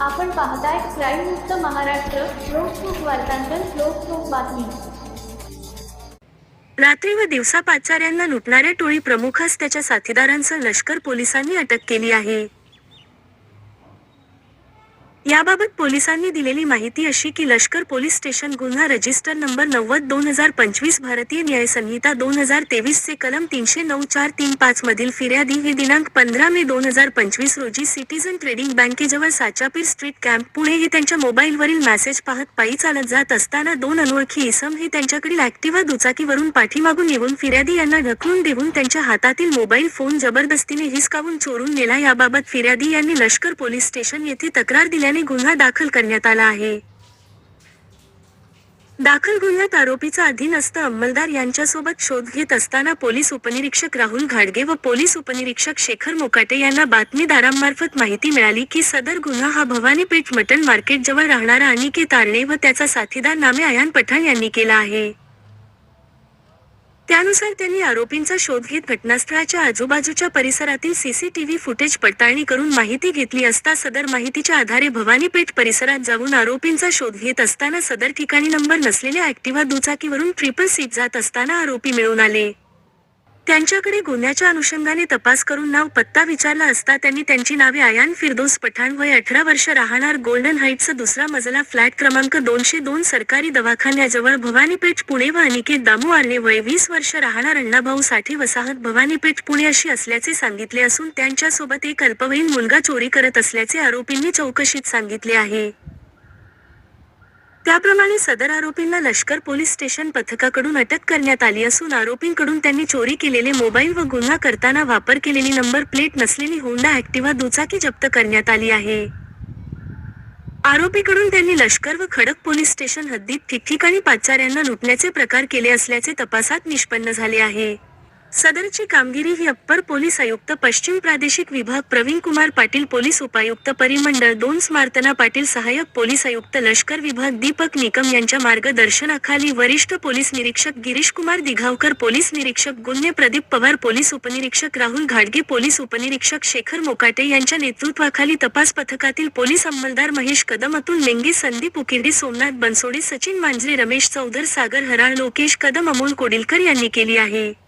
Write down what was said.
आपण पाहताय क्राईम मुक्त महाराष्ट्र लोकसुख वार्तांकन लोकसुख बातमी. रात्री व दिवसा पाचाऱ्यांना लुटणाऱ्या टोळी प्रमुखास त्याच्या साथीदारांसह लष्कर पोलिसांनी अटक केली आहे. याबाबत पोलिसांनी दिलेली माहिती अशी की लष्कर पोलीस स्टेशन गुन्हा रजिस्टर नंबर नव्वद दोन हजार पंचवीस भारतीय न्याय संहिता दोन हजार तेवीस चे कलम तीनशे नऊ चार तीन पाच मधील फिर्यादी हे दिनांक पंधरा मे दोन हजार पंचवीस रोजी सिटीजन ट्रेडिंग बँकेजवळ साचापीर स्ट्रीट कॅम्प पुणे हे त्यांच्या मोबाईलवरील मेसेज पाहत पायी चालत जात असताना दोन अनोळखी इसम हे त्यांच्याकडील ऍक्टिव्हा दुचाकीवरून पाठीमागून येऊन फिर्यादी यांना ढकलून देऊन त्यांच्या हातातील मोबाईल फोन जबरदस्तीने हिसकावून चोरून नेला. याबाबत फिर्यादी यांनी लष्कर पोलीस स्टेशन येथे तक्रार दिल्याने गुन्हा दाखल करण्यात आला आहे. दाखल गुन्ह्यात आरोपीचा अधीनस्थ अंमलदार यांच्यासोबत शोध घेत असताना पोलीस उपनिरीक्षक राहुल घाडगे व पोलीस उपनिरीक्षक शेखर मोकाटे यांना बातमीदारांमार्फत माहिती मिळाली की सदर गुन्हा हा भवानीपेठ मटन मार्केट जवळ राहणारा अनिकेत आर्णे व त्याचा साथीदार नामे अयान पठाण यांनी केला आहे. त्यानुसार त्यांनी आरोपींचा शोध घेत घटनास्थळाच्या आजूबाजूच्या परिसरातील सीसीटीव्ही फुटेज पडताळणी करून माहिती घेतली असता सदर माहितीच्या आधारे भवानीपेठ परिसरात जाऊन आरोपींचा शोध घेत असताना सदर ठिकाणी नंबर नसलेल्या ऍक्टिव्हा दुचाकीवरून ट्रिपल सीट जात असताना आरोपी मिळून आले. त्यांच्याकडे गुन्ह्याच्या अनुषंगाने तपास करून नाव पत्ता विचारला असता त्यांनी त्यांची नावे आयान फिरदोस पठाण वय अठरा वर्ष राहणार गोल्डन हाईटचा दुसरा मजला फ्लॅट क्रमांक दोनशे दोन सरकारी दवाखान्याजवळ भवानीपेठ पुणे व अनिकेत दामू आले वय वीस वर्ष राहणार अण्णाभाऊ साठी वसाहत भवानीपेठ पुणे अशी असल्याचे सांगितले असून त्यांच्यासोबत एक अल्पवयीन मुलगा चोरी करत असल्याचे आरोपींनी चौकशीत सांगितले आहे. त्याप्रमाणे सदर आरोपींना लष्कर पोलीस स्टेशन पथकाकडून अटक करण्यात आली असून आरोपींकडून त्यांनी चोरी केलेले मोबाईल व गुन्हा करताना वापर केलेली नंबर प्लेट नसलेली होंडा ऍक्टिव्हा दुचाकी जप्त करण्यात आली आहे. आरोपीकडून त्यांनी लष्कर व खडक पोलीस स्टेशन हद्दीत ठिकठिकाणी पाचाऱ्यांना लुटण्याचे प्रकार केले असल्याचे तपासात निष्पन्न झाले आहे. सदरची कामगिरी ही अप्पर पोलीस आयुक्त पश्चिम प्रादेशिक विभाग प्रवीण कुमार पाटील पोलीस उपायुक्त परिमंडळ दोन स्मार्तना पाटील सहाय्यक पोलीस आयुक्त लष्कर विभाग दीपक निकम यांच्या मार्गदर्शनाखाली वरिष्ठ पोलीस निरीक्षक गिरीश कुमार दिघावकर पोलीस निरीक्षक गुन्हे प्रदीप पवार पोलीस उपनिरीक्षक राहुल घाडगे पोलीस उपनिरीक्षक शेखर मोकाटे यांच्या नेतृत्वाखाली तपास पथकातील पोलीस अंमलदार महेश कदम अतुल लेंगे संदीप उकिर्डी सोमनाथ बनसोडे सचिन मांजरे रमेश चौधर सागर हराळ लोकेश कदम अमोल कोडिलकर यांनी केली आहे.